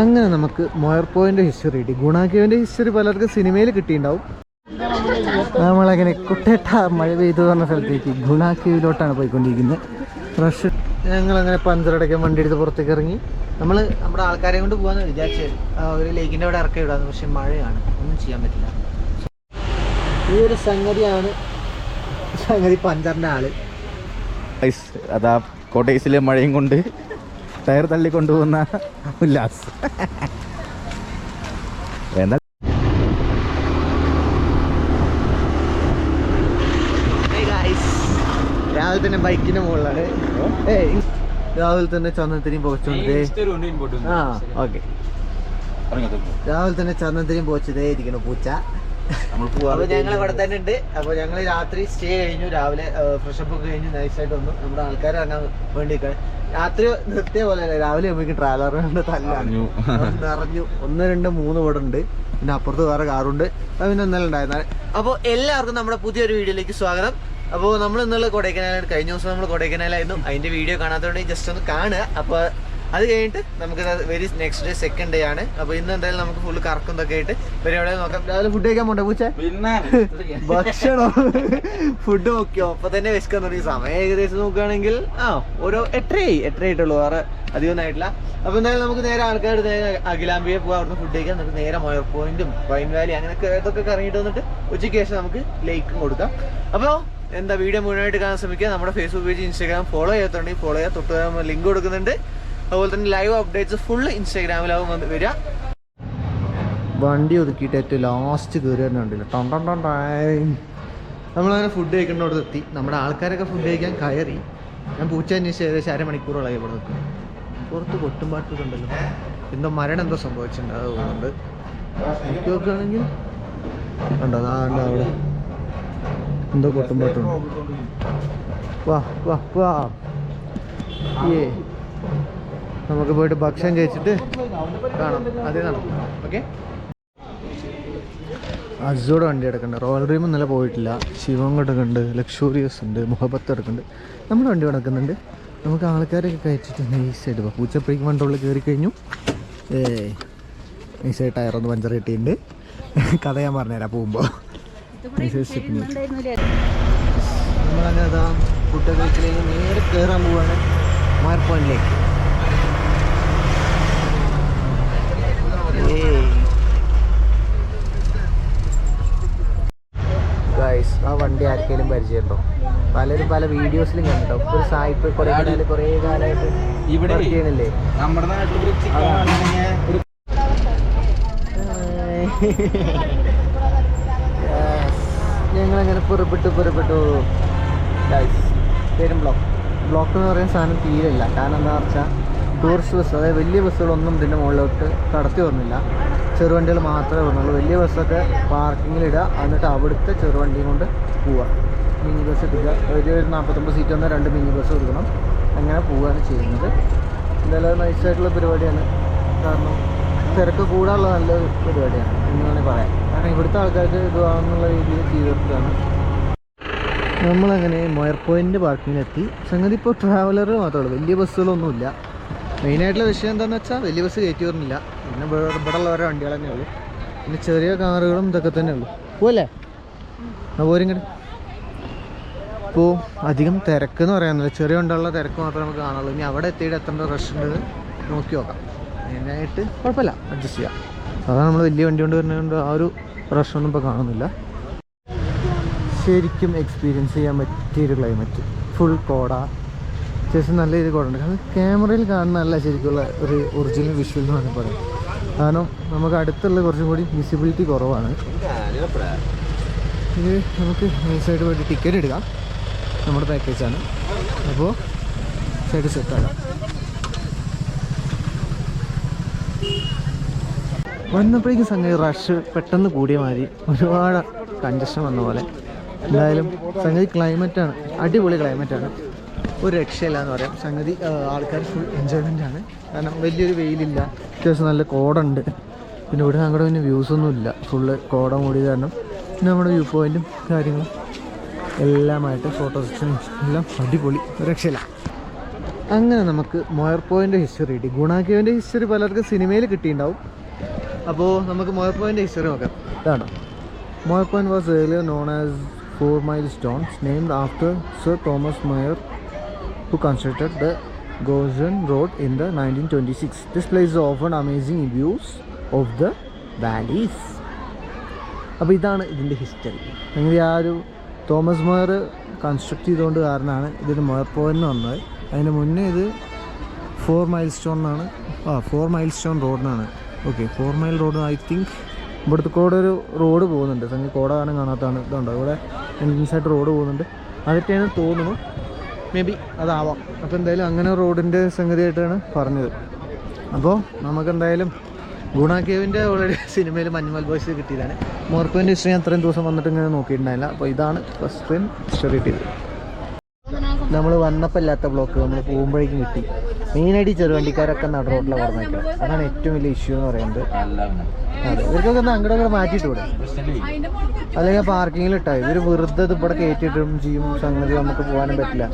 അങ്ങനെ നമുക്ക് Moir point history കിട്ടി. ഗുണാക്കേവിന്റെ ഹിസ്റ്ററി പലർക്കും സിനിമയിൽ കിട്ടിയിട്ടുണ്ടാവും. നമ്മളങ്ങനെ കുട്ടേട്ട മഴ പെയ്തു പറഞ്ഞ സ്ഥലത്തേക്ക് ഗുണാക്കേവിലോട്ടാണ് പോയിക്കൊണ്ടിരിക്കുന്നത്. റഷ് ഞങ്ങളങ്ങനെ പഞ്ചറടയ്ക്കാൻ വണ്ടി എടുത്ത് പുറത്തേക്ക് ഇറങ്ങി. നമ്മൾ നമ്മുടെ ആൾക്കാരെ കൊണ്ട് പോകാന്ന് വിചാരിച്ചു ഒരു ലേക്കിന്റെ അവിടെ ഇറക്കി വിടാന്ന് പക്ഷെ മഴയാണ്. ഒന്നും ചെയ്യാൻ പറ്റില്ല. ഈ ഒരു സംഗതിയാണ് സംഗതി പഞ്ചറിന്റെ ആൾ. അതാ കോട്ടേസിലെ മഴയും കൊണ്ട് ടയർ തള്ളിക്കൊണ്ടുപോകുന്ന ഉല്ലാസ്. എന്താ രാവിലെ തന്നെ ബൈക്കിന്റെ മുകളിലാണ്. രാവിലെ തന്നെ ചന്ദനത്തിനും പോകച്ചോണ്ടേ ആ ഓക്കെ. രാവിലെ തന്നെ ചന്ദനത്തിനെയും പോച്ചതേ ഇരിക്കണു പൂച്ച. അപ്പൊ ഞങ്ങൾ ഇവിടെ തന്നെ ഉണ്ട്. അപ്പൊ ഞങ്ങൾ രാത്രി സ്റ്റേ കഴിഞ്ഞു. രാവിലെ ഫ്രഷപ്പ് ഒക്കെ കഴിഞ്ഞു. നൈസായിട്ട് വന്നു. നമ്മുടെ ആൾക്കാർ ഇറങ്ങാൻ വേണ്ടി രാത്രി നിർത്തിയ പോലെ അല്ലേ. രാവിലെ നമുക്ക് ട്രാവലർ കൊണ്ട് തല്ലു നിറഞ്ഞു. ഒന്ന് രണ്ട് മൂന്ന് ഇവിടെ ഉണ്ട്. പിന്നെ അപ്പുറത്ത് വേറെ കാറുണ്ട് അത് പിന്നെ ഇന്നലെ ഉണ്ടായിരുന്നത് അപ്പോൾ എല്ലാവർക്കും നമ്മുടെ പുതിയൊരു വീഡിയോയിലേക്ക് സ്വാഗതം. അപ്പോൾ നമ്മൾ ഇന്നലെ കൊടൈക്കനാലാണ് കഴിഞ്ഞ ദിവസം നമ്മൾ കൊടൈക്കനാലായിരുന്നു. അതിന്റെ വീഡിയോ കാണാത്തതുകൊണ്ട് ജസ്റ്റ് ഒന്ന് കാണുക. അപ്പോൾ അത് കഴിഞ്ഞിട്ട് നമുക്ക് very next day second day ആണ്. അപ്പൊ ഇന്ന് എന്തായാലും നമുക്ക് ഫുള്ള് കറക്കും ഒക്കെ ആയിട്ട്. പരിപാടി നോക്കാം. രാവിലെ ഫുഡ് കഴിക്കാൻ പോണ്ടോ പൂച്ച? പിന്നെ ഭക്ഷണം. ഫുഡ് നോക്കിയോ അപ്പൊ തന്നെ വിശക്കാൻ തുടങ്ങി. സമയം ഏകദേശം നോക്കുകയാണെങ്കിൽ ആ ഓരോ എട്ടരയായി. എട്ടരയായിട്ടുള്ളൂ വേറെ അധികമൊന്നും ആയിട്ടില്ല അപ്പൊ എന്തായാലും നമുക്ക് നേരെ ആൾക്കാർ നേരെ അഖിലാംബിയെ പോകാം അവിടുന്ന് ഫുഡ് കഴിക്കാം. നമുക്ക് നേരെ മൊയർ പോയിന്റും പൈൻ വാലി അങ്ങനെയൊക്കെ ഇതൊക്കെ കറങ്ങിയിട്ട് വന്നിട്ട് ഉച്ചയ്ക്ക് ശേഷം നമുക്ക് ലേക്കും കൊടുക്കാം. അപ്പോൾ എന്താ വീഡിയോ മുഴുവനായിട്ട് കാണാൻ ശ്രമിക്കുക. നമ്മുടെ ഫേസ്ബുക്ക് പേജ് ഇൻസ്റ്റാഗ്രാം ഫോളോ ചെയ്യാത്തുണ്ടെങ്കിൽ ഫോളോ ചെയ്യാൻ തൊട്ട് ലിങ്ക് കൊടുക്കുന്നുണ്ട്. അതുപോലെ തന്നെ ലൈവ് അപ്ഡേറ്റ്സ് ഫുള്ള് ഇൻസ്റ്റാഗ്രാമിലാവും വന്ന് വരിക. വണ്ടി ഒതുക്കിയിട്ട് ഏറ്റവും ലാസ്റ്റ് കയറി തന്നെ ഉണ്ടല്ലോ ടൺ ടൺ നമ്മളങ്ങനെ ഫുഡ് കഴിക്കേണ്ടവിടെ എത്തി. നമ്മുടെ ആൾക്കാരൊക്കെ ഫുഡ് കഴിക്കാൻ കയറി. ഞാൻ പൂച്ച അന്വേഷിച്ച് ഏകദേശം അരമണിക്കൂറോളായി ഇവിടെ നിൽക്കും പുറത്ത് കൊട്ടുംപാട്ടൊക്കെ ഉണ്ടല്ലോ. എന്തോ മരണം എന്തോ സംഭവിച്ചിട്ടുണ്ട് അത് തോന്നുന്നുണ്ട്. നോക്കി നോക്കുകയാണെങ്കിൽ ഉണ്ടോ അതാ ഉണ്ടോ അവിടെ. എന്തോ കൊട്ടുംപാട്ടുണ്ട് വാ വാ വാ. ഏ. നമുക്ക് പോയിട്ട് ഭക്ഷണം കഴിച്ചിട്ട് കാണാം. അതേ നടക്കും. ഓക്കെ? അസോടെ വണ്ടി എടുക്കണ്ട. റോയൽ ഡ്രീം ഇന്നലെ പോയിട്ടില്ല. ശിവം കിടക്കുന്നുണ്ട് ലക്ഷൂറിയസ് ഉണ്ട് മുഹബത്ത് കിടക്കുന്നുണ്ട്. നമ്മുടെ വണ്ടി കിടക്കുന്നുണ്ട് നമുക്ക് ആൾക്കാരൊക്കെ കഴിച്ചിട്ട് നൈസായിട്ട് പോകാം പൂച്ചപ്പഴിക്ക് വണ്ടുള്ളിൽ കയറി കഴിഞ്ഞു. ഏ നൈസായിട്ട് ടയറൊന്ന് പഞ്ചർ കിട്ടിയിട്ടുണ്ട്. കഥ ഞാൻ പറഞ്ഞുതരാം. പോകുമ്പോൾ നമ്മളങ്ങനെ അതാ ഫുഡ് കഴിച്ചിലേക്ക് നേരെ കയറാൻ പോവാണ്. മാർ വണ്ടി ആർക്കെങ്കിലും പരിചയമുണ്ടോ? പലരും പല വീഡിയോസിലും കണ്ടോ ഒരു സായിപ്പ് കൊടൈക്കനാല് കുറേ കാലമായിട്ട് ഇവിടെ ചെയ്യണില്ലേ നമ്മുടെ നാട്ടിൽ ഞങ്ങളങ്ങനെ പുറപ്പെട്ടു പേരും ബ്ലോക്ക്. ബ്ലോക്ക് എന്ന് പറയുന്ന സാധനം തീരില്ല കാരണം എന്താ വെച്ചാൽ ടൂറിസ്റ്റ് ബസ് അതായത് വലിയ ബസ്സുകളൊന്നും ഇതിന്റെ മുകളിലോട്ട് കടത്തി വന്നില്ല. ചെറുവണ്ടികൾ മാത്രമേ വന്നുള്ളൂ. വലിയ ബസ്സൊക്കെ പാർക്കിങ്ങിലിടുക എന്നിട്ട് അവിടുത്തെ ചെറുവണ്ടിയും കൊണ്ട് പോവുക. മിനി ബസ് എടുക്കുക. ഒരു നാൽപ്പത്തൊമ്പത് സീറ്റ് വന്നാൽ രണ്ട് മിനി ബസ് കൊടുക്കണം. അങ്ങനെ പോവുകയാണ് ചെയ്യുന്നത്. എന്തായാലും നൈസായിട്ടുള്ള പരിപാടിയാണ്. കാരണം തിരക്ക് കൂടാനുള്ള നല്ല പരിപാടിയാണ്. എന്ന് വേണമെങ്കിൽ പറയാം. കാരണം ഇവിടുത്തെ ആൾക്കാർക്ക് ഇതാണെന്നുള്ള രീതിയിൽ ചെയ്തിട്ടാണ്. നമ്മളങ്ങനെ മൊയർ പോയിന്റ് പാർക്കിങ്ങിലെത്തി. സംഗതി ഇപ്പോൾ ട്രാവലർ മാത്രമേ ഉള്ളൂ. വലിയ ബസ്സുകളൊന്നുമില്ല. മെയിനായിട്ടുള്ള വിഷയം എന്താണെന്ന് വെച്ചാൽ വലിയ ബസ് കയറ്റി വരുന്നില്ല പിന്നെ ഇവിടെ ഓരോ വണ്ടികൾ തന്നെ ഉള്ളൂ. പിന്നെ ചെറിയ കാറുകളും ഇതൊക്കെ തന്നെ ഉള്ളൂ. പോവല്ലേ? ആ പോരിങ്ങട് ഇപ്പോൾ അധികം തിരക്ക് എന്ന് പറയാനില്ല. ചെറിയ കൊണ്ടുള്ള തിരക്ക് മാത്രമേ നമുക്ക് കാണുള്ളൂ ഇനി അവിടെ എത്തിയിട്ട് എത്തേണ്ട റഷ് ഉണ്ട് നോക്കി നോക്കാം. മെയിനായിട്ട് കുഴപ്പമില്ല. അഡ്ജസ്റ്റ് ചെയ്യാം. അതാണ് നമ്മൾ വലിയ വണ്ടി കൊണ്ട് വരുന്നതുകൊണ്ട് ആ ഒരു പ്രശ്നമൊന്നും ഇപ്പോൾ കാണുന്നില്ല. ശരിക്കും എക്സ്പീരിയൻസ് ചെയ്യാൻ പറ്റിയൊരു ക്ലൈമറ്റ് ഫുൾ കോട. അത്യാവശ്യം നല്ല രീതിയിൽ ഉണ്ട് കാരണം ക്യാമറയിൽ കാണുന്നതല്ല ശരിക്കുള്ള ഒരു ഒറിജിനൽ വിഷ്വൽ എന്ന് വേണമെങ്കിൽ പറയാം. കാരണം നമുക്ക് അടുത്തുള്ള കുറച്ചും കൂടി വിസിബിലിറ്റി കുറവാണ്. ഇത് നമുക്ക് നൈസായിട്ട് പോയിട്ട് ടിക്കറ്റ് എടുക്കാം. നമ്മുടെ പാക്കേജാണ് അപ്പോൾ സൈഡ് സെറ്റാക്കാം വന്നപ്പോഴേക്കും സംഗതി റഷ് പെട്ടെന്ന് കൂടിയ മാതിരി ഒരുപാട് കഞ്ചഷൻ വന്ന പോലെ. എന്തായാലും സംഗതി ക്ലൈമറ്റാണ് അടിപൊളി ക്ലൈമറ്റാണ് ഒരു രക്ഷയില്ല എന്ന് പറയാം. സംഗതി ആൾക്കാർ ഫുൾ എൻജോയ്മെന്റ് ആണ്. കാരണം വലിയൊരു വെയിലില്ല. അത്യാവശ്യം നല്ല കോടുണ്ട്. പിന്നെ ഇവിടെ അങ്ങോട്ട് പിന്നെ വ്യൂസ് ഒന്നും ഇല്ല. ഫുള്ള് കോട മൂടിയത് കാരണം പിന്നെ നമ്മുടെ വ്യൂ പോയിന്റും കാര്യങ്ങളും എല്ലാമായിട്ട് ഫോട്ടോ സെക്ഷനും എല്ലാം അടിപൊളി. രക്ഷയില്ല. അങ്ങനെ നമുക്ക് മൊയർ പോയിന്റെ ഹിസ്റ്ററി കിട്ടി. ഗുണാക്കേവിന്റെ ഹിസ്റ്ററി പലർക്കും സിനിമയിൽ കിട്ടിയിട്ടുണ്ടാവും. അപ്പോൾ നമുക്ക് മൊയർ പോയിന്റെ ഹിസ്റ്ററി നോക്കാം. ഇതാണ്. Moir point was earlier known as four milestones named after sir Thomas Moir who constructed the Gozen Road in the 1926. This place often amazing views of the valleys. അപ്പോൾ ഇതാണ് ഇതിന്റെ ഹിസ്റ്ററി അങ്ങനെ ആ ഒരു തോമസ് മോയർ കൺസ്ട്രക്ട് ചെയ്തുകൊണ്ട് കാരണമാണ് ഇതൊരു Moir point വന്നത്. അതിന് മുന്നേ ഇത് ഫോർ മൈൽ സ്റ്റോൺ എന്നാണ് ആ four milestone റോഡിനാണ് okay four mile road I think ഇവിടുത്തെ കൂടെ ഒരു റോഡ് പോകുന്നുണ്ട്. സംഗതി കോട കാണാൻ കാണാത്തതാണ്. ഇതുണ്ട്. ഇവിടെ എൻട്രൻസ് ആയിട്ട് റോഡ് പോകുന്നുണ്ട്. അതൊക്കെയാണ് തോന്നുന്നു. മേ ബി അതാവാം. അപ്പോൾ എന്തായാലും അങ്ങനെ റോഡിന്റെ സംഗതിയായിട്ടാണ് പറഞ്ഞത്. അപ്പോൾ നമുക്കെന്തായാലും ഗുണാക്കേവിന്റെ ഗുണ കേവിന്റെ ഓൾറെഡി സിനിമയിൽ മഞ്ഞുമൽ ബോയ്സ് കിട്ടിയതാണ്. മോർക്കോന്റെ ഹിസ്റ്ററി അത്രയും ദിവസം വന്നിട്ട് ഇങ്ങനെ നോക്കിയിട്ടുണ്ടായില്ല. അപ്പോൾ ഇതാണ് ഫസ്റ്റ് ടൈം ഹിസ്റ്ററി കിട്ടിയത് നമ്മൾ വന്നപ്പോൾ ഇല്ലാത്ത ബ്ലോക്ക് നമ്മൾ പോകുമ്പോഴേക്കും കിട്ടി. മെയിനായിട്ട് ചെറുവണ്ടിക്കാരൊക്കെ നട റോഡിലാണ് പറഞ്ഞേക്കുക അതാണ് ഏറ്റവും വലിയ ഇഷ്യൂ എന്ന് പറയുന്നത്. അതെ. ഇവർക്കൊക്കെ ഒന്ന് അങ്ങോട്ട് മാറ്റിയിട്ട് വിടും അല്ലെങ്കിൽ പാർക്കിങ്ങിൽ ഇട്ടാ ഇവർ വെറുതെ ഇവിടെ കയറ്റിയിട്ടും ചെയ്യും സംഗതി നമുക്ക് പോകാനും പറ്റില്ല.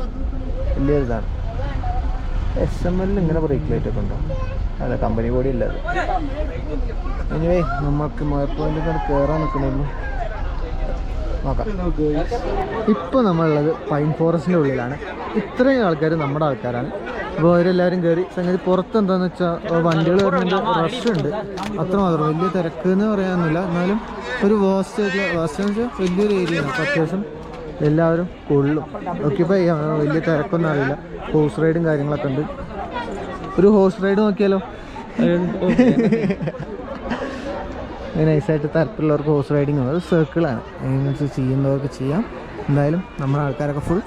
വലിയ ഇതാണ്. എസ് എം എല്ലിൽ ഇങ്ങനെ ബ്രേക്ക് ലൈറ്റ് ഒക്കെ ഉണ്ടോ? അല്ല കമ്പനി ബോഡി ഇല്ല അത്. എനിവേ നമുക്ക് മൊയർ പോയിന്റ് കയറാൻ നിൽക്കണമായിരുന്നു നോക്കാം. ഇപ്പോൾ നമ്മളുള്ളത് പൈൻ ഫോറസ്റ്റിന്റെ ഉള്ളിലാണ്. ഇത്രയും ആൾക്കാർ നമ്മുടെ ആൾക്കാരാണ്. അപ്പോൾ അവരെല്ലാവരും കയറി സംഗതി പുറത്ത് എന്താന്ന് വെച്ചാൽ വണ്ടികൾ വരുന്നുണ്ട്. റഷ് ഉണ്ട് അത്രമാത്രം. വലിയ തിരക്ക് എന്ന് പറയാനൊന്നുമില്ല. എന്നാലും ഒരു വാസ്റ്റ് വാസ്റ്റ് വലിയൊരു ഏരിയ ആണ്. അപ്പോൾ അത്യാവശ്യം എല്ലാവരും കൊള്ളും. ഓക്കിയപ്പോൾ വലിയ തിരക്കൊന്നും അറിയില്ല. ഹോഴ്സ് റൈഡും കാര്യങ്ങളൊക്കെ ഉണ്ട്. ഒരു ഹോഴ്സ് റൈഡ് നോക്കിയാലോ? നൈസായിട്ട് താല്പര്യമുള്ളവർക്ക് ഹോഴ്സ് റൈഡിങ് അത് സർക്കിളാണ് അതിനനുസരിച്ച് ചെയ്യുന്നവർക്ക് ചെയ്യാം. എന്തായാലും നമ്മുടെ ആൾക്കാരൊക്കെ ഫുൾ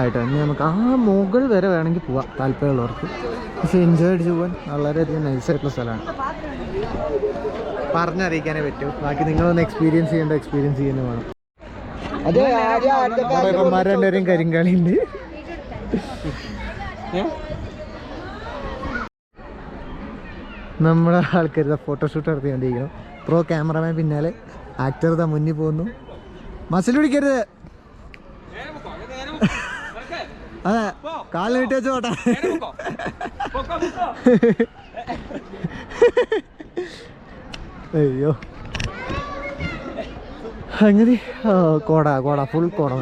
ആയിട്ട്. ഇനി നമുക്ക് ആ മുകൾ വരെ വേണമെങ്കിൽ പോവാം താല്പര്യമുള്ളവർക്ക്. പക്ഷെ എൻജോയ് അടിച്ച് പോകാൻ വളരെയധികം നൈസായിട്ടുള്ള സ്ഥലമാണ്. പറഞ്ഞറിയിക്കാനേ പറ്റൂ. ബാക്കി നിങ്ങളൊന്ന് എക്സ്പീരിയൻസ് ചെയ്യേണ്ട എക്സ്പീരിയൻസ് ചെയ്യുന്ന വേണം. രണ്ടുപേരും കരിങ്കാളി ഉണ്ട് നമ്മുടെ ആൾക്കാർ ഫോട്ടോഷൂട്ട് നടത്തിക്കൊണ്ടിരിക്കണം പ്രോ ക്യാമറമാൻ പിന്നാലെ ആക്ടർ ഇതാ മുന്നിൽ പോകുന്നു. മസിൽ പിടിക്കരുത്. അതെ. കാലിൽ കിട്ടിയ ചോട്ടാ അയ്യോ. അങ്ങനെ കോട കോട ഫുൾ കോട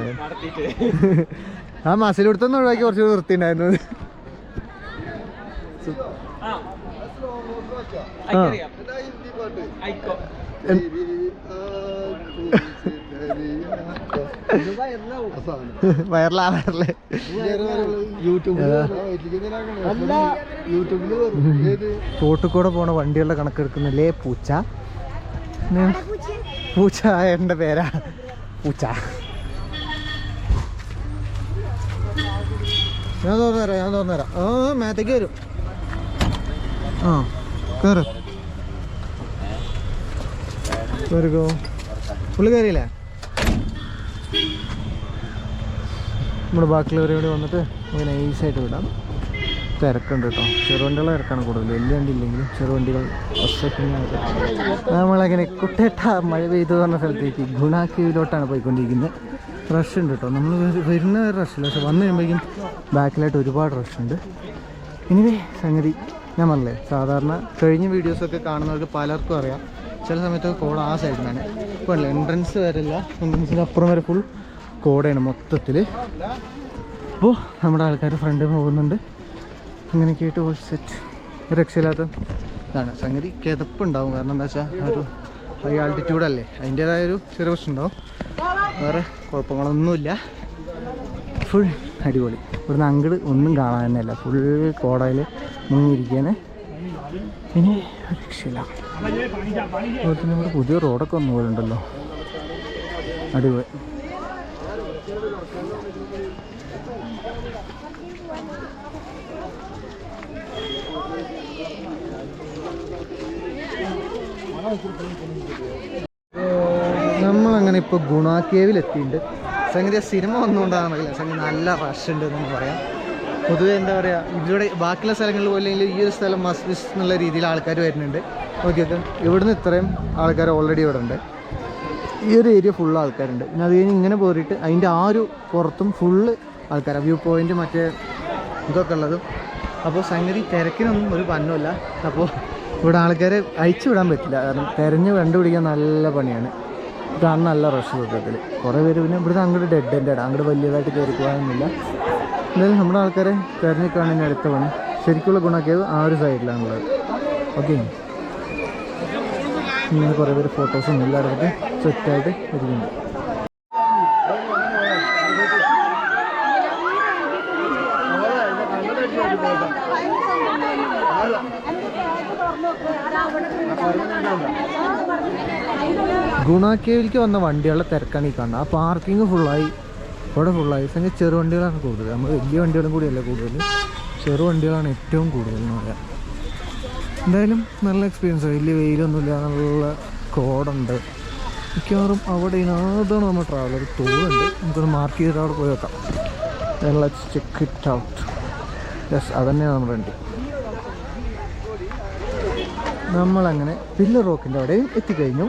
ആ മസിൽ കൊടുത്തൊന്നും ഒഴിവാക്കി കുറച്ച് വൃത്തിയുണ്ടായിരുന്നു. ആ. വയറിലാ വയറിൽ. തോട്ടുകൂടെ പോണ വണ്ടികളുടെ കണക്കെടുക്കുന്നില്ലേ? പൂച്ച. പൂച്ച? എന്റെ പേരാ. പൂച്ച. ഞാൻ തോന്നുന്നേരാ ഞാൻ തോന്നുന്നേരാ. ആ മേത്തേക്ക് വരും. ആ കയറ് കയറിക്കോ പുള്ളി കയറിയില്ലേ നമ്മുടെ ബാക്കിയുള്ളവരെ കൂടി വന്നിട്ട് നമുക്ക് നൈസായിട്ട് വിടാം. തിരക്കുണ്ട് കേട്ടോ. ചെറുവണ്ടികളെ തിരക്കാണ് കൂടുതൽ വലിയ വണ്ടി ഇല്ലെങ്കിലും ചെറുവണ്ടികൾ നമ്മളങ്ങനെ കുട്ടേട്ട മഴ പെയ്തു പറഞ്ഞ സ്ഥലത്തേക്ക് ഗുണാക്കിയിലോട്ടാണ് പോയിക്കൊണ്ടിരിക്കുന്നത്. റഷ് ഉണ്ട് കേട്ടോ. നമ്മൾ വരുന്ന ഒരു റഷില്ല പക്ഷെ വന്നു കഴിയുമ്പോഴേക്കും ബാക്കിലായിട്ട് ഒരുപാട് റഷുണ്ട് ഇനി സംഗതി ഞാൻ പറഞ്ഞില്ലേ? സാധാരണ കഴിഞ്ഞ വീഡിയോസൊക്കെ കാണുന്നവർക്ക് പലർക്കും അറിയാം. ചില സമയത്തൊക്കെ കോൾ ആ സൈഡിലാണ് ഇപ്പോൾ എൻട്രൻസ് വരില്ല എൻട്രൻസിന്റെ അപ്പുറം വരെ ഫുൾ കോടയാണ് മൊത്തത്തിൽ അപ്പോൾ നമ്മുടെ ആൾക്കാർ ഫ്രണ്ട് പോകുന്നുണ്ട്. അങ്ങനെയൊക്കെ ആയിട്ട് ഒരു സെറ്റ് രക്ഷയില്ലാത്ത ഇതാണ്. സംഗതി കിതപ്പുണ്ടാവും. കാരണം എന്താ വെച്ചാൽ ഒരു ഹൈ ആൾട്ടിറ്റ്യൂഡല്ലേ അതിന്റേതായ ഒരു ചെറിയ പ്രശ്നം ഉണ്ടാവും വേറെ കുഴപ്പങ്ങളൊന്നുമില്ല. ഫുൾ അടിപൊളി. ഇവിടുന്ന് അങ്ങട് ഒന്നും കാണാൻ തന്നെയല്ല ഫുൾ കോടയിൽ മുങ്ങിയിരിക്കുകയാണ് ഇനി രക്ഷയില്ല. അതുപോലെ തന്നെ ഇവിടെ പുതിയ റോഡൊക്കെ വന്നു പോലുണ്ടല്ലോ അടിപൊളി. നമ്മളങ്ങനെ ഇപ്പോൾ ഗുണാക്കേവിൽ എത്തിയിട്ടുണ്ട്. സംഗതി സിനിമ വന്നുകൊണ്ടാണെന്നറിയില്ല സംഗതി നല്ല റഷ് ഉണ്ട് എന്ന് പറയാം. പൊതുവെ എന്താ പറയുക ഇവിടെ ബാക്കിയുള്ള സ്ഥലങ്ങളിൽ പോലെ ഈ ഒരു സ്ഥലം മസ്റ്റ് എന്നുള്ള രീതിയിൽ ആൾക്കാർ വരുന്നുണ്ട്. ഓക്കെ ഓക്കെ ഇവിടുന്ന് ഇത്രയും ആൾക്കാർ ഓൾറെഡി ഇവിടെ ഉണ്ട്. ഈ ഒരു ഏരിയ ഫുള്ള് ആൾക്കാരുണ്ട്. പിന്നെ അത് കഴിഞ്ഞ് ഇങ്ങനെ പോയിട്ട് അതിന്റെ ആ ഒരു പുറത്തും ഫുള്ള് ആൾക്കാരാണ് വ്യൂ പോയിന്റ് മറ്റേ ഇതൊക്കെ ഉള്ളതും. അപ്പോൾ സംഗതി തിരക്കിനൊന്നും ഒരു പന്നുമില്ല അപ്പോൾ ഇവിടെ ആൾക്കാരെ അഴിച്ചു വിടാൻ പറ്റില്ല. കാരണം തിരഞ്ഞ് കണ്ടുപിടിക്കാൻ നല്ല പണിയാണ്. ഇതാണ് നല്ല റഷ് സത്യത്തിൽ കുറേ പേര് പിന്നെ ഇവിടുത്തെ അങ്ങോട്ട് ഡെഡ് എന്റെ അങ്ങോട്ട് വലിയതായിട്ട് കയറി പോകാനൊന്നുമില്ല. എന്തായാലും നമ്മുടെ ആൾക്കാരെ തിരഞ്ഞ് കാണുന്ന അടുത്ത പണി. ശരിക്കുള്ള ഗുണാക്കിയത് ആ ഒരു സൈഡിലാണുള്ളത് ഓക്കെ ഇങ്ങനെ കുറേ പേര് ഫോട്ടോസും എല്ലാം എടുത്തിട്ട് സെറ്റായിട്ട് ഇരിക്കുന്നുണ്ട് ഗുണ കേവിലേക്ക് വന്ന വണ്ടികളുടെ തിരക്കാണ് ഈ കാണുന്നത്. ആ പാർക്കിംഗ് ഫുള്ളായി ഇവിടെ ഫുള്ളായി സംഗതി ചെറു വണ്ടികളാണ് കൂടുതൽ. നമ്മൾ വലിയ വണ്ടികളും കൂടിയല്ല കൂടുതൽ. ചെറു വണ്ടികളാണ് ഏറ്റവും കൂടുതൽ എന്ന് പറയാം. എന്തായാലും നല്ല എക്സ്പീരിയൻസ് വലിയ വെയിലൊന്നുമില്ല നല്ല കോടുണ്ട്. മിക്കവാറും അവിടെ ഇതിനകത്താണ് നമ്മൾ ട്രാവലർ തോന്നുന്നുണ്ട് നമുക്കൊന്ന് മാർക്ക് ചെയ്തിട്ട് അവിടെ പോയി വെക്കാം let's check it out yes അതന്നെയാണ് നമ്മുടെ വണ്ടി. നമ്മളങ്ങനെ പില്ലർ റോക്കിന്റെ അവിടെയും എത്തിക്കഴിഞ്ഞു.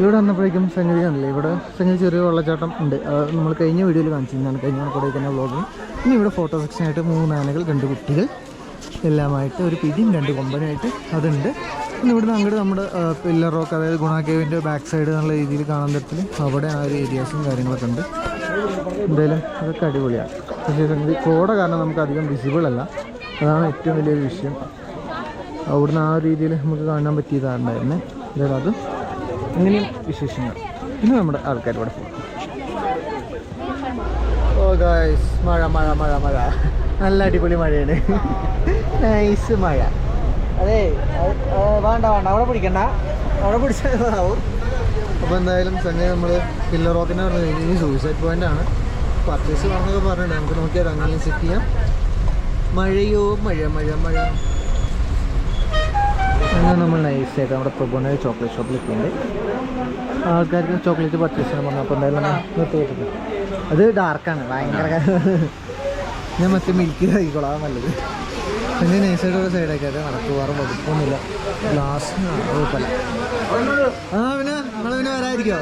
ഇവിടെ വന്നപ്പോഴേക്കും സംഗതി കാണില്ലേ ഇവിടെ സംഗതി ചെറിയ വെള്ളച്ചാട്ടം ഉണ്ട്. നമ്മൾ കഴിഞ്ഞ വീഡിയോയിൽ കാണിച്ചിരുന്നതാണ്. കഴിഞ്ഞ കൊടൈക്കനാൽ വ്ളോഗിൽ ഇനി ഇവിടെ ഫോട്ടോ സെക്ഷനായിട്ട് മൂന്ന് ആനകൾ രണ്ട് കുട്ടികൾ എല്ലാമായിട്ട് ഒരു പിടിയും രണ്ട് കൊമ്പനായിട്ട് അതുണ്ട്. പിന്നെ ഇവിടുന്ന് അങ്ങോട്ട് നമ്മുടെ പില്ലർ റോക്ക് അതായത് ഗുണാക്കേവിന്റെ ബാക്ക് സൈഡ് എന്നുള്ള രീതിയിൽ കാണാൻ തരത്തിൽ അവിടെ ആ ഒരു ഏരിയാസും കാര്യങ്ങളൊക്കെ ഉണ്ട്. എന്തായാലും അതൊക്കെ അടിപൊളിയാണ്. പക്ഷേ കോട കാരണം നമുക്ക് അധികം വിസിബിൾ അല്ല. അതാണ് ഏറ്റവും വലിയൊരു വിഷയം. അവിടുന്ന് ആ രീതിയിൽ നമുക്ക് കാണാൻ പറ്റിയതാണ്ടായിരുന്നേ എന്തായാലും അത് അങ്ങനെയും വിശേഷങ്ങൾ. പിന്നെ നമ്മുടെ ആൾക്കാർ ഇവിടെ പോകും ഓ മഴ മഴ മഴ മഴ. നല്ല അടിപൊളി മഴയാണ്. നൈസ് മഴ. അതെ വേണ്ട വേണ്ട. അവിടെ പിടിക്കണ്ട. അവിടെ പിടിച്ചാവും അപ്പോൾ എന്തായാലും സംഗതി നമ്മൾ പില്ലർ റോക്കിനെ പറഞ്ഞു ഇനി സൂയിസൈഡ് പോയിന്റ് ആണ്. പർച്ചേസ് വേണമെന്നൊക്കെ പറഞ്ഞിട്ടുണ്ട്. നമുക്ക് നോക്കിയാൽ അങ്ങനെ സെറ്റ് ചെയ്യാം. മഴയോ മഴ മഴ മഴ. അങ്ങനെ നമ്മൾ നൈസായിട്ട് നമ്മുടെ പ്രബോണ ചോക്ലേറ്റ് ഷോപ്പിൽ എത്തിയിട്ടുണ്ട് ആൾക്കാർക്ക് ചോക്ലേറ്റ് പർച്ചേസ് ചെയ്യാൻ പറഞ്ഞു. അപ്പോൾ എന്തായാലും നിർത്തിയിട്ടുണ്ട് അത് ഡാർക്കാണ് ഭയങ്കര. ഞാൻ മറ്റേ മിൽക്ക് കഴിക്കോളാം നല്ലത്. പിന്നെ നൈസായിട്ടുള്ള സൈഡൊക്കെ ആയിട്ട് നടക്കുവാറ് വകുപ്പൊന്നുമില്ല ഗ്ലാസ് ആ പിന്നെ നമ്മൾ പിന്നെ വരാതിരിക്കോ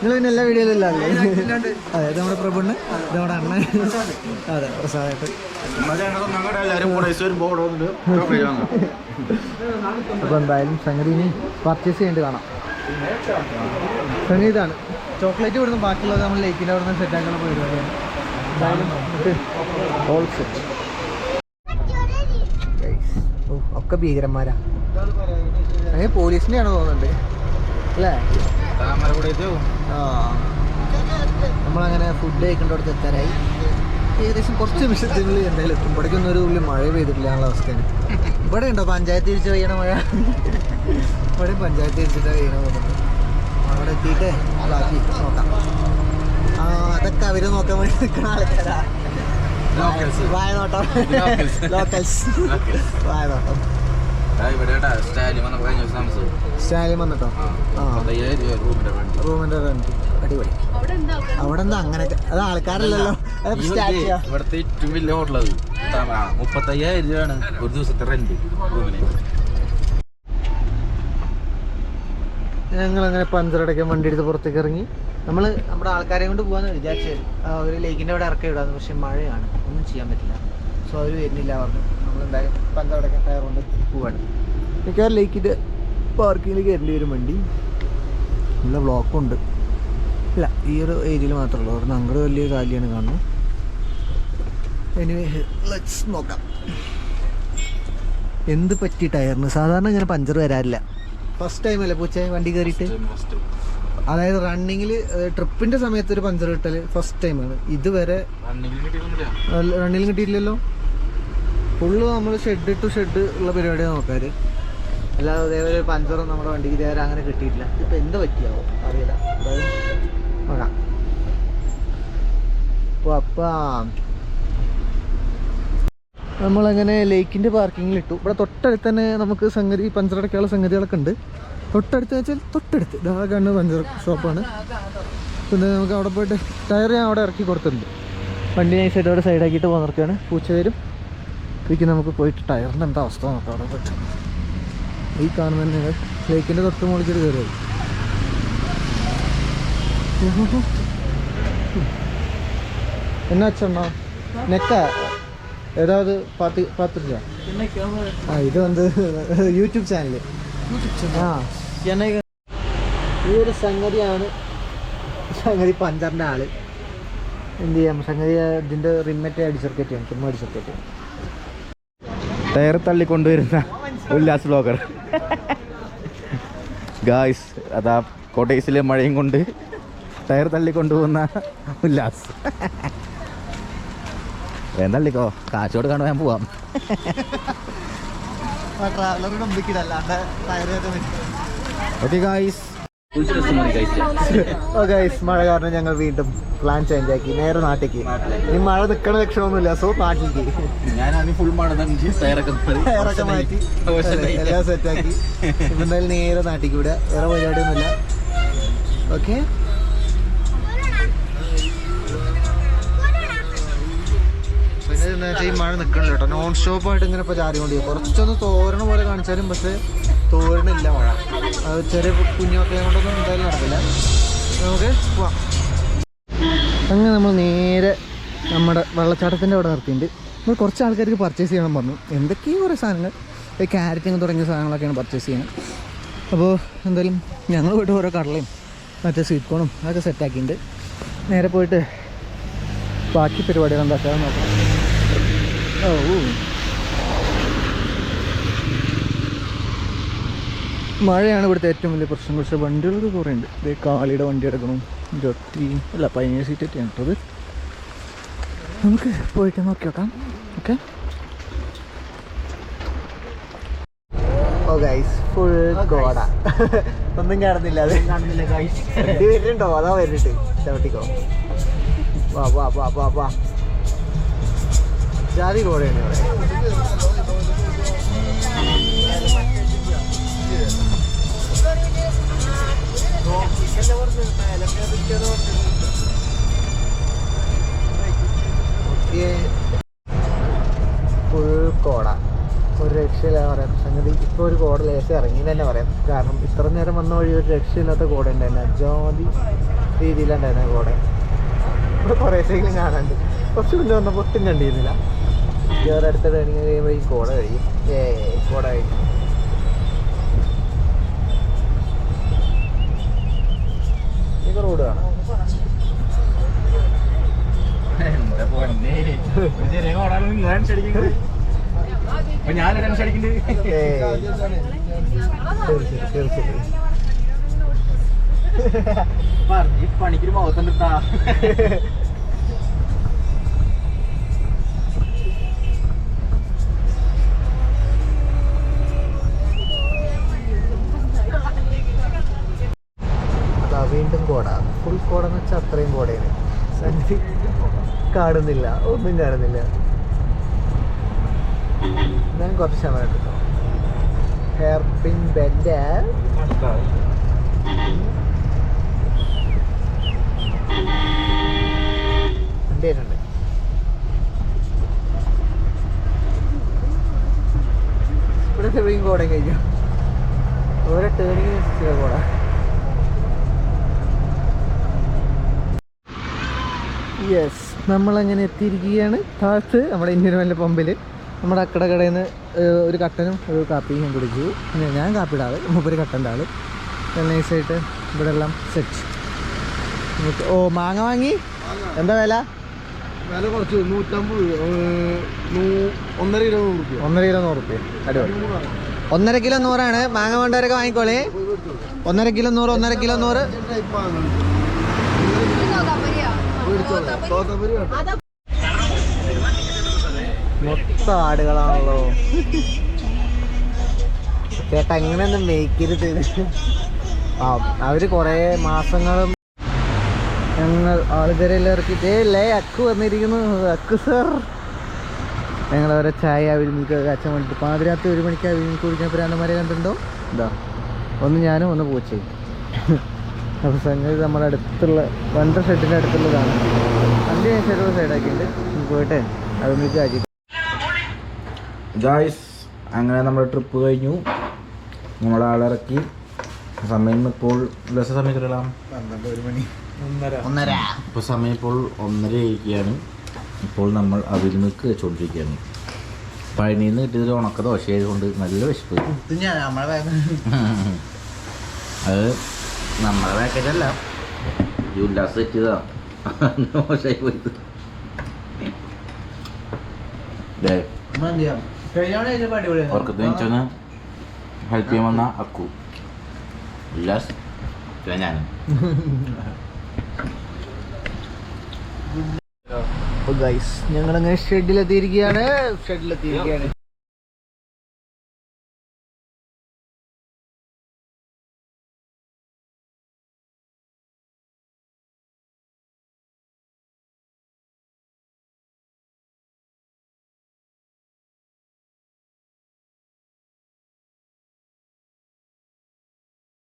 നിങ്ങൾ പിന്നെ എല്ലാ വീഡിയോയിലും ഇല്ലല്ലേ അതെ ഇത് നമ്മുടെ പ്രഭുണ്ട് ഇത് നമ്മുടെ അണ്ണൻ അതെ പ്രസാദമായിട്ട് അപ്പോൾ എന്തായാലും സംഗതി ഇനി പർച്ചേസ് ചെയ്യേണ്ടി കാണാം. സംഗതി ഇതാണ്. ചോക്ലേറ്റ് ഇവിടുന്ന് ബാക്കിയുള്ളത് നമ്മൾ ലേക്കിന്റെ അവിടെ നിന്ന് സെറ്റ് എന്തായാലും ഓൾ സെറ്റ് ഒക്കെ ഭീകരന്മാരാ. അങ്ങനെ പോലീസിനെയാണ് തോന്നുന്നുണ്ട്. അല്ലേ? ആ. നമ്മളങ്ങനെ ഫുഡ് കഴിക്കേണ്ടടുത്ത് എത്താനായി ഏകദേശം കുറച്ച് നിമിഷത്തിനുള്ളിൽ എന്തായാലും എത്തുമ്പോഴേക്കൊന്നും ഒരു ഉള്ളിൽ മഴ പെയ്തിട്ടില്ല എന്നുള്ള അവസ്ഥയാണ്. ഇവിടെ ഉണ്ടോ പഞ്ചായത്ത് തിരിച്ച് പെയ്യണ മഴ? ഇവിടെ പഞ്ചായത്ത് തിരിച്ചിട്ട് പെയ്യണ മഴ. അവിടെ എത്തിയിട്ട് ബാക്കി നോക്കാം. ആ അതൊക്കെ അവർ നോക്കാൻ വേണ്ടി നിൽക്കുന്ന ആൾക്കാരാ. വായ നോട്ടം Locals. ലോക്കൽസ് വായനോട്ടം. സ്റ്റാലിൻ വന്നിട്ടോ? ആ റെന്റ് അടിപൊളി. അവിടെ എന്താ അങ്ങനെ? അത് ആൾക്കാരല്ലല്ലോ. ഇവിടുത്തെ ഏറ്റവും വലിയ ഹോട്ടലത് മുപ്പത്തയ്യായിരം രൂപയാണ് ഒരു ദിവസത്തെ റെന്റ് റൂമിന് ഞങ്ങൾ അങ്ങനെ പഞ്ചറടയ്ക്കാൻ വണ്ടി എടുത്ത് പുറത്തേക്ക് ഇറങ്ങി. നമ്മൾ നമ്മുടെ ആൾക്കാരെ കൊണ്ട് പോകാന്ന് വിചാരിച്ചത് ഒരു ലേക്കിന്റെ അവിടെ ഇറക്കി വിടാന്ന് പക്ഷെ മഴയാണ്. ഒന്നും ചെയ്യാൻ പറ്റില്ല. സോ അവർ വരുന്നില്ല പറഞ്ഞു. നമ്മൾ എന്തായാലും പഞ്ചറടയ്ക്കാൻ ടയർ കൊണ്ട് പോവാണ്. മിക്കവാറും ലേക്കിന്റെ പാർക്കിങ്ങിൽ കയറേണ്ടി വരും വണ്ടി. നല്ല ബ്ലോക്കും ഉണ്ട്. ഇല്ല ഈ ഒരു ഏരിയയിൽ മാത്രമേ ഉള്ളൂ. അവിടെ അങ്ങോട്ട് വലിയ കാലിയാണ് കാണുന്നത്. എനിവേ ലെറ്റ്സ് നോക്കാം. എന്ത് പറ്റി ടയറിന്? സാധാരണ ഇങ്ങനെ പഞ്ചർ വരാറില്ല. ഫസ്റ്റ് ടൈം അല്ലേ പൂച്ച വണ്ടി കയറിയിട്ട്? അതായത് റണ്ണിങ്ങിൽ ട്രിപ്പിന്റെ സമയത്ത് ഒരു പഞ്ചർ കിട്ടൽ ഫസ്റ്റ് ടൈമാണ് ഇതുവരെ റണ്ണിലും കിട്ടിയിട്ടില്ലല്ലോ? ഫുള്ള് നമ്മൾ ഷെഡ് ടു ഷെഡ് ഉള്ള പരിപാടിയാണ് നോക്കാറ്. അല്ലാതെ അതേപോലെ പഞ്ചറും നമ്മുടെ വണ്ടിക്ക് ഇതേവരെ അങ്ങനെ കിട്ടിയിട്ടില്ല. ഇപ്പം എന്ത് പറ്റിയാവോ? അറിയില്ല. നോക്കാം. അപ്പോൾ അപ്പം. നമ്മളങ്ങനെ ലേക്കിന്റെ പാർക്കിങ്ങിൽ ഇട്ടു ഇവിടെ തൊട്ടടുത്ത് തന്നെ നമുക്ക് സംഗതി പഞ്ചറടക്കാനുള്ള സംഗതികളൊക്കെ ഉണ്ട്. തൊട്ടടുത്ത് വെച്ചാൽ തൊട്ടടുത്ത്. ഇതാ കണ്ണ് പഞ്ചർ ഷോപ്പാണ് പിന്നെ നമുക്ക് അവിടെ പോയിട്ട് ടയർ ഞാൻ അവിടെ ഇറക്കി കൊടുത്തിട്ടുണ്ട്. വണ്ടി നൈസായിട്ട് അവിടെ സൈഡാക്കിയിട്ട് പോന്നിറക്കാണ് പൂച്ച വരും ഇതിക്ക് നമുക്ക് പോയിട്ട് ടയറിന്റെ എന്താ അവസ്ഥ നോക്കാം അവിടെ പോയിട്ട്. ഈ കാണുന്ന തന്നെ ലേക്കിൻ്റെ തൊട്ട് മുകളിൽ കയറി എന്നാ അച്ഛണ്ണ നെക്ക ஏதாவது பார்த்து பார்த்துருக்கியா ஆ இது வந்து യൂട്യൂബ് ചാനൽ ആ எனக்கு ഈ ഒരു സംഗതിയാണ് സംഗതി പഞ്ചറിൻ്റെ ആള് എന്ത് ചെയ്യാം സംഗതി ഇതിൻ്റെ റിമറ്റ് അടിച്ചിർക്കറ്റ് ചെയ്യണം ചുമ്മാ അടിച്ചിർക്കറ്റ് ടയർ തള്ളിക്കൊണ്ടുവരുന്ന ഉല്ലാസ് ബ്ലോഗർ ഗായ്സ് അതാ കോട്ടേസിലെ മഴയും കൊണ്ട് ടയർ തള്ളിക്കൊണ്ടുപോകുന്ന ഉല്ലാസ് വേഗം തള്ളിക്കോ. കാശോട് പോവാം. ട്രാവലർ നമ്പിക്കിടല്ല ടയർ ഓക്കെ ഗായ്സ് മഴ കാരണം ഞങ്ങൾ വീണ്ടും പ്ലാൻ ചേഞ്ച് ആക്കി. നേരെ നാട്ടിലേക്ക്. ഇനി മഴ നിൽക്കണ ലക്ഷണമൊന്നുമില്ല. സോ നാട്ടിലേക്ക്. ടയറൊക്കെ മാറ്റി. എല്ലാം സെറ്റാക്കി എന്തായാലും നേരെ നാട്ടിലേക്ക് വിടുക. വേറെ പരിപാടിയൊന്നുമില്ല. ഓക്കെ എന്താ വെച്ചാൽ ഈ മഴ നിൽക്കണല്ലോ കേട്ടോ. നോൺ സ്റ്റോപ്പ് ആയിട്ട് ഇങ്ങനെ ഇപ്പോൾ ചാരിക്കൊണ്ട് കുറച്ചൊന്ന് തോരണ പോലെ കാണിച്ചാലും പക്ഷേ തോരണില്ല മഴ. അത് ചെറിയ കുഞ്ഞുമക്കളെ കൊണ്ടൊന്നും എന്തായാലും നടക്കില്ല. നമുക്ക് പോവാം. അങ്ങനെ നമ്മൾ നേരെ നമ്മുടെ വെള്ളച്ചാട്ടത്തിന്റെ അവിടെ നിർത്തിയിട്ടുണ്ട്. നമ്മൾ കുറച്ച് ആൾക്കാർക്ക് പർച്ചേസ് ചെയ്യണം പറഞ്ഞു. എന്തൊക്കെയോ കുറേ സാധനങ്ങൾ. ക്യാരറ്റിങ് തുടങ്ങിയ സാധനങ്ങളൊക്കെയാണ് പർച്ചേസ് ചെയ്യുന്നത്. അപ്പോൾ എന്തായാലും ഞങ്ങൾ പോയിട്ട് ഓരോ കടലയും മറ്റേ സ്വീറ്റ് കോണും അതൊക്കെ സെറ്റാക്കിയിട്ടുണ്ട് നേരെ പോയിട്ട് ബാക്കി പരിപാടികൾ എന്താക്കാതെ നോക്കാം. ഓ മഴയാണ് ഇവിടുത്തെ ഏറ്റവും വലിയ പ്രശ്നം. പക്ഷെ വണ്ടികളൊക്കെ കുറേ ഉണ്ട് ഇതേ കാളിയുടെ വണ്ടി എടുക്കണം. ഇരുപത്തി അല്ല പതിനേഴ് സീറ്റ് ഒക്കെയാണ് കേട്ടത് നമുക്ക് പോയിട്ട് നോക്കി നോക്കാം. ഓക്കെ ഫുൾ കോട ഒന്നും കാണുന്നില്ല അത്. വരുന്നുണ്ടോ അതാ വരുന്നുണ്ട് ചവിട്ടിക്കോ. വാ വാ വാ വാ വാ. ജാതി കോടയാണ് ഇവിടെ. ഫുൾ കോട. ഒരു രക്ഷയില്ല പറയാം. സംഗതി ഇപ്പോൾ ഒരു കോട ലേശം ഇറങ്ങി തന്നെ പറയാം. കാരണം ഇത്ര നേരം വന്ന വഴി ഒരു രക്ഷയില്ലാത്ത കോട ഉണ്ടായിരുന്നു. ജാതി രീതിയിലുണ്ടായിരുന്നു കോട. ഇവിടെ കുറേ സൈക്കിളും കാണാണ്ട് കുറച്ച് മുന്നേ വന്നപ്പോൾ ഒട്ടും കണ്ടിരുന്നില്ല. വേറെ അടുത്ത ട്രെയിനിങ് കഴിയുമ്പോൾ ഈ കോട കഴിയും. ഏ കോട കഴിയും തീർച്ചയായും പണിക്കൊരു മുഖത്തുണ്ടാ അതാ വീണ്ടും കോട. ഫുൾ കോട എന്ന് വെച്ചാൽ അത്രയും കോടയാണ് സംഗതി കാണുന്നില്ല ഒന്നും കാണുന്നില്ല. ഞാൻ കുറച്ച് സമയം എടുക്കും ഹെയർ പിൻ ബെൻഡ് വണ്ടി വരുന്നുണ്ട് ഇവിടെ ചെറിയും കോട കഴിഞ്ഞു. ഓരോ ടേണിങ് വെച്ചിട്ടുള്ള കോട യെസ് നമ്മളങ്ങനെ എത്തിയിരിക്കുകയാണ്. താഴ്ത്ത് നമ്മുടെ ഇന്ത്യൻ വല്ല പമ്പിൽ നമ്മുടെ അക്കട കടയിൽ നിന്ന് ഒരു കട്ടനും ഒരു കാപ്പിയും ഞാൻ കുടിച്ചു. പിന്നെ ഞാൻ കാപ്പി ഇടാതെ മുപ്പൊരു കട്ടന്റെ ആൾ നൈസായിട്ട് ഇവിടെ എല്ലാം സെറ്റ് ഓ മാങ്ങ വാങ്ങി? എന്താ വില? വില കുറച്ച് നൂറ്റമ്പത് ഒന്നര കിലോ നൂറ് ഒന്നര കിലോ നൂറ് റുപ്യ. അടിപൊളി. ഒന്നര കിലോ നൂറാണ്. മാങ്ങ വേണ്ടവരൊക്കെ വാങ്ങിക്കോളേ. ഒന്നര കിലോ നൂറ് ഒന്നര കിലോ നൂറ്. തോത്തപ്പരി മൊത്തം ആടുകളാണല്ലോ ചേട്ടാ എങ്ങനെയൊന്നും മേയ്ക്കരുത് ആ അവർ കുറേ മാസങ്ങളും ഞങ്ങൾ ആളുകരെല്ലാം ഇറക്കിയിട്ട് ഏ ലേ അക്കു വന്നിരിക്കുന്നു അക്കു സർ ഞങ്ങൾ അവരെ ചായ അവിൽമിൽക്ക് കാച്ചാൻ വേണ്ടിയിട്ട് പാതിരാത്രി ഒരു മണിക്ക് അവിൽമിൽക്ക് കുടിക്കാൻ പ്രാന്തമാരെ കണ്ടിട്ടുണ്ടോ? എന്താ ഒന്ന് ഞാനും ഒന്ന് പൂച്ചയും. അപ്പോൾ സംഗതി നമ്മുടെ അടുത്തുള്ള വണ്ട ഷെഡിന്റെ അടുത്തുള്ളതാണ്. വണ്ടി ഞാൻ ചെറിയ സൈഡാക്കിയിട്ട് പോയിട്ട് അവിൽമിൽക്ക് കാച്ചി ഗായ്സ് അങ്ങനെ നമ്മുടെ ട്രിപ്പ് കഴിഞ്ഞു. നമ്മളെ ആളിറക്കി. സമയം ഇപ്പോൾ ബസ് സമയം ഒരു മണി. ഒന്നര. ഇപ്പോൾ സമയം ഇപ്പോൾ ഒന്നര ആയിരിക്കുകയാണ്. ഇപ്പോൾ നമ്മൾ അവിൽ മിൽക്ക് വെച്ചുകൊണ്ടിരിക്കുകയാണ് പഴനിയിൽ നിന്ന് കിട്ടിയതൊരു ഉണക്ക ദോശയായതുകൊണ്ട് നല്ല വിശപ്പ്. അത് നമ്മളെ പാക്കേജല്ല ഈ ഉല്ലാസ് തെറ്റിയതാ. മോശമായി പോയത്. ഉറക്കത്തിന് വെച്ചൊന്ന് ഹെൽപ്പ് ചെയ്യാൻ വന്ന അക്കു. ഉല്ലാസ് ഞാനും. ഞങ്ങളങ്ങനെ ഷെഡിലെത്തിയിരിക്കുകയാണ് ഷെഡിലെത്തിയിരിക്കുകയാണ്